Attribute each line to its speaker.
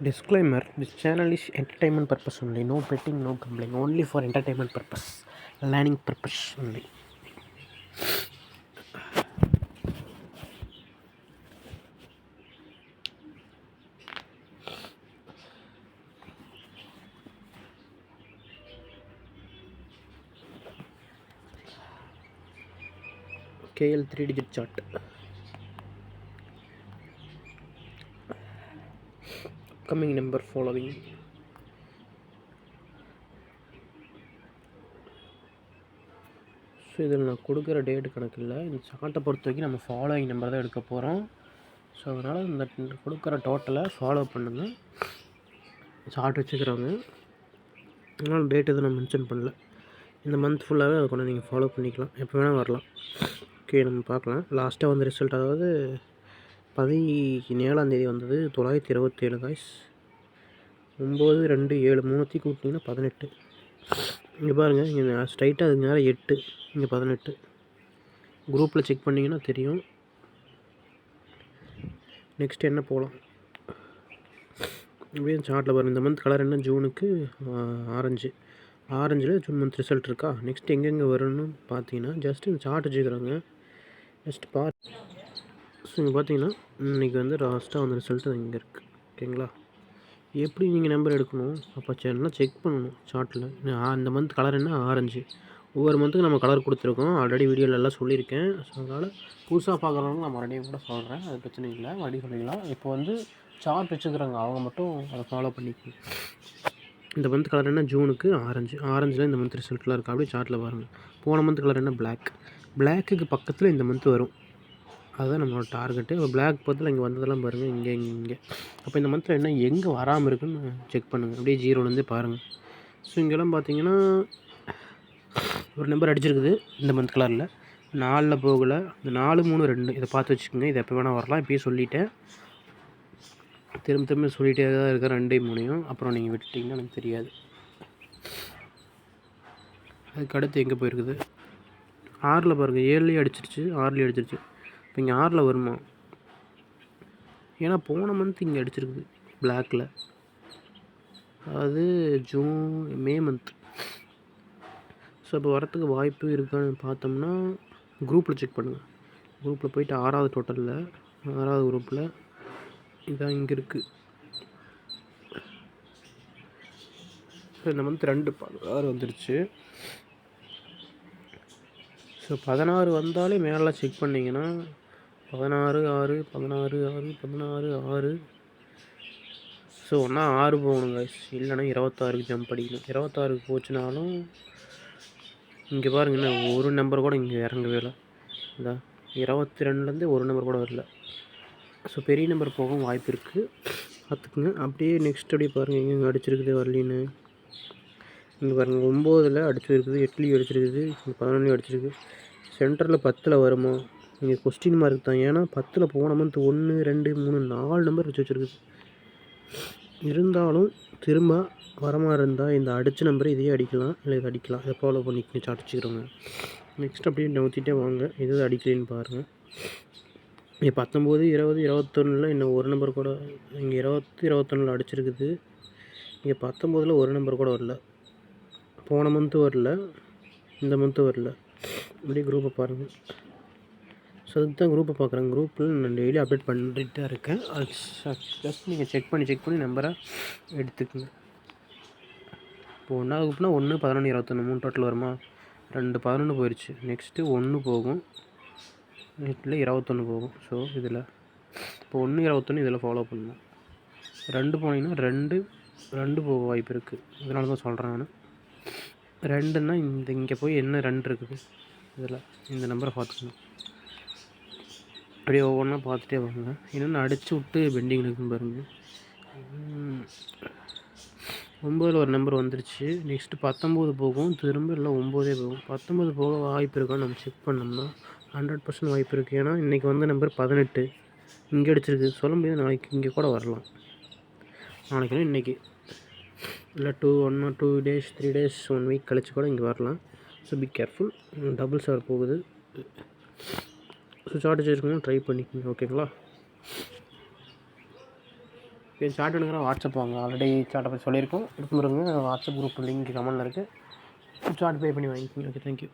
Speaker 1: Disclaimer This channel is entertainment purpose only. No betting, no gambling. Only for entertainment purpose. Learning purpose only. KL 3 digit chart. Upcoming number following. So இதில் நான் கொடுக்குற date கணக்கு இல்லை. இந்த சார்ட்டை பொறுத்த வரைக்கும் நம்ம ஃபாலோயிங் நம்பர் தான் எடுக்க போகிறோம் ஸோ அதனால் இந்த கொடுக்குற டோட்டலை ஃபாலோ பண்ணுங்கள் சார்ட் வச்சுக்கிறவங்க அதனால் டேட் எதுவும் நான் மென்ஷன் பண்ணல. இந்த மந்த் ஃபுல்லாகவே அதை கொண்டு நீங்கள் ஃபாலோ பண்ணிக்கலாம். எப்போ வேணால் வரலாம். ஓகே நம்ம பார்க்கலாம். லாஸ்ட்டாக வந்து ரிசல்ட் அதாவது பதினேழாந்தேதி வந்தது. தொள்ளாயிரத்தி இருபத்தேழு காய்ஸ் ஒம்பது ரெண்டு ஏழு மூணுத்தையும் கூட்டிங்கன்னா பதினெட்டு. இங்கே பாருங்கள் இங்கே ஸ்ட்ரைட்டாக அதுக்கு நேரம் எட்டு இங்கே பதினெட்டு. குரூப்பில் செக் பண்ணிங்கன்னா தெரியும். நெக்ஸ்ட் என்ன போகலாம் அப்படியே சார்ட்டில் பாருங்கள் இந்த மந்த் கலர் என்ன? ஜூனுக்கு ஆரஞ்சு. ஆரஞ்சில் ஜூன் மந்த் ரிசல்ட் இருக்கா? நெக்ஸ்ட் எங்கெங்கே வரும்னு பார்த்தீங்கன்னா ஜஸ்ட் இந்த சார்ட் வச்சுக்கிறாங்க ஜஸ்ட் பார்த்து நீங்கள் பார்த்தீங்கன்னா இன்றைக்கி வந்து லாஸ்ட்டாக வந்து ரிசல்ட்டு இங்கே இருக்குது ஓகேங்களா? எப்படி நீங்கள் நம்பர் எடுக்கணும்? அப்போ சேனல்லாம் செக் பண்ணணும் சார்ட்டில் இந்த மந்த் கலர் என்ன? ஆரஞ்சு ஒவ்வொரு மந்த்துக்கு நம்ம கலர் கொடுத்துருக்கோம். ஆல்ரெடி வீடியோவில் எல்லாம் சொல்லியிருக்கேன். ஸோ அதனால் புதுசாக பார்க்குறவங்க நான் மறுபடியும் கூட சொல்கிறேன் அது பிரச்சனை இல்லை. மறுபடியும் சொல்லிக்கலாம் இப்போ வந்து சார்ட் வச்சுக்கிறாங்க அவங்க மட்டும் அதை ஃபாலோ பண்ணிக்கணும் இந்த மந்த் கலர் என்ன? ஜூனுக்கு ஆரஞ்சு ஆரஞ்சில் இந்த மந்த் ரிசல்ட்லாம் இருக்குது அப்படியே சார்ட்டில் பாருங்கள் போன மந்த் கலர் என்ன? பிளாக் பிளாக்குக்கு பக்கத்தில் இந்த மந்த் வரும். அதுதான் நம்மளோட டார்கெட்டு இப்போ பிளாக் பத்தில் இங்கே வந்ததெல்லாம் பாருங்கள் இங்கே இங்கே இங்கே. அப்போ இந்த மந்தில் என்ன எங்கே வராமல் இருக்குன்னு செக் பண்ணுங்கள் அப்படியே ஜீரோலேருந்தே பாருங்கள் ஸோ இங்கெல்லாம் பார்த்தீங்கன்னா ஒரு நம்பர் அடிச்சிருக்குது இந்த மந்த் கலரில் நாலில் போகலை. இந்த நாலு மூணு ரெண்டு இதை பார்த்து வச்சுக்கோங்க. இது எப்போ வேணால் வரலாம். இப்போயே சொல்லிட்டேன். திரும்ப திரும்ப சொல்லிகிட்டே தான் இருக்கேன். ரெண்டே மூணையும். அப்புறம் நீங்கள் விட்டுட்டிங்கன்னா எனக்கு தெரியாது. அதுக்கு அடுத்து எங்கே போயிருக்குது? ஆறில் பாருங்கள் ஏழுலேயே அடிச்சிருச்சு. ஆறுலேயே அடிச்சிருச்சு. இப்போ இங்கே ஆறில் வருமா? ஏன்னா போன மந்த் இங்கே அடிச்சிருக்குது பிளாக்கில் அது ஜூன் மே மந்த் ஸோ இப்போ வரத்துக்கு வாய்ப்பு இருக்கான்னு பார்த்தோம்னா குரூப்பில் செக் பண்ணுங்கள் குரூப்பில் போயிட்டு ஆறாவது டோட்டலில் ஆறாவது குரூப்பில் இதான் இங்கே இருக்குது இந்த மந்த் ரெண்டு பதினாறு வந்துருச்சு. ஸோ பதினாறு வந்தாலே மேலே செக் பண்ணிங்கன்னா பதினாறு ஆறு பதினாறு ஆறு பதினாறு ஆறு. ஸோ ஒன்றா ஆறு போகணுங்க இல்லைன்னா இருபத்தாறுக்கு ஜம்ப் அடிக்கணும். இருபத்தாறுக்கு போச்சுனாலும் இங்கே பாருங்க என்ன ஒரு நம்பர் கூட இங்கே இறங்கவே இல்லை. இந்த இருபத்தி ரெண்டுலேருந்து ஒரு நம்பர் கூட வரல. ஸோ பெரிய நம்பர் போகவும் வாய்ப்பு இருக்குது பார்த்துக்குங்க. அப்படியே நெக்ஸ்ட் அப்படியே பாருங்கள் எங்கே அடிச்சிருக்குது வரலின்னு. இங்கே பாருங்கள் ஒம்போதில் அடிச்சிருக்குது எட்டுலேயும் அடிச்சிருக்குது பதினொன்றுலையும் அடிச்சிருக்கு. சென்டரில் பத்தில் வருமா? இங்கே கொஸ்டின் மார்க் தான். ஏன்னா பத்தில் போன மந்த் ஒன்று ரெண்டு மூணு நாலு நம்பர் வச்சு வச்சுருக்குது. இருந்தாலும் திரும்ப வரமாக இருந்தால் இந்த அடித்த நம்பரை இதையே அடிக்கலாம் இல்லை இதை அடிக்கலாம். இதை ஃபாலோ பண்ணிக்கணும் சார்ட் வச்சுக்கிறோங்க. நெக்ஸ்ட் அப்படியே நவுத்திட்டே வாங்க. எது அடிக்கலைன்னு பாருங்கள் இங்கே பத்தொம்போது இருபது இருபத்தொன்னில் இன்னும் ஒரு நம்பர் கூட இங்கே இருபத்தி இருபத்தொன்னில் அடிச்சிருக்குது. இங்கே பத்தொம்போதில் ஒரு நம்பர் கூட வரல. போன மந்த்து வரல. இந்த மந்த்து வரல. அப்படியே குரூப்பை பாருங்கள் ஸோ அதுதான் தான் குரூப்பை பார்க்குறேன் குரூப்பில் நான் டெய்லி அப்டேட் பண்ணிட்டு தான் இருக்கேன். அது ஜஸ்ட் நீங்கள் செக் பண்ணி செக் பண்ணி நம்பரை எடுத்துக்கங்க. இப்போ ஒன்றாவது குரூப்னா ஒன்று பதினொன்று இருபத்தொன்று மூணு டோட்டல் வருமா? ரெண்டு பதினொன்று போயிடுச்சு நெக்ஸ்ட்டு ஒன்று போகும். நெட்டில் இருபத்தொன்று போகும். ஸோ இதில் இப்போ ஒன்று இருபத்தொன்று இதில் ஃபாலோ பண்ணணும். ரெண்டு போனீங்கன்னா ரெண்டு ரெண்டு போக வாய்ப்பு இருக்குது இதனால தான் சொல்கிறேன் நான். ரெண்டுன்னா இந்த இங்கே போய் என்ன ரெண்டு இருக்குது? இதில் இந்த நம்பரை பார்த்துக்கணும் அப்படியே ஒவ்வொன்றா பார்த்துட்டே வாங்க. இன்னொன்று அடித்து விட்டு பெண்டிங் இருக்குன்னு பாருங்கள் ஒம்பதில் ஒரு நம்பர் வந்துருச்சு. நெக்ஸ்ட்டு பத்தொம்போது போகும். திரும்ப இல்லை ஒம்போதே போகும். பத்தொம்போது போக வாய்ப்பு இருக்கான்னு நம்ம செக் பண்ணோம்னா ஹண்ட்ரட் பர்சன்ட் வாய்ப்பு இருக்குது ஏன்னா இன்றைக்கி வந்த நம்பர் பதினெட்டு. இங்கே அடிச்சிருக்கு. சொல்ல முடியாது. நாளைக்கு இங்கே கூட வரலாம். நாளைக்கு இன்றைக்கி இல்லை two one two days three days one week கழிச்சு கூட இங்கே வரலாம். So be careful double sir போகுது. ஸோ சார்ட் வச்சுருக்கணும் ட்ரை பண்ணிக்கோங்க ஓகேங்களா ஓகே சார்ட் எடுக்கிற வாட்ஸ்அப் வாங்க. ஆல்ரெடி சார்ட்டை பற்றி சொல்லியிருக்கோம். எடுத்து வாட்ஸ்அப் குரூப் லிங்க் கமெண்டில் இருக்குது சார்ட் பே பண்ணி வாங்கிக்கோங்க. Okay thank you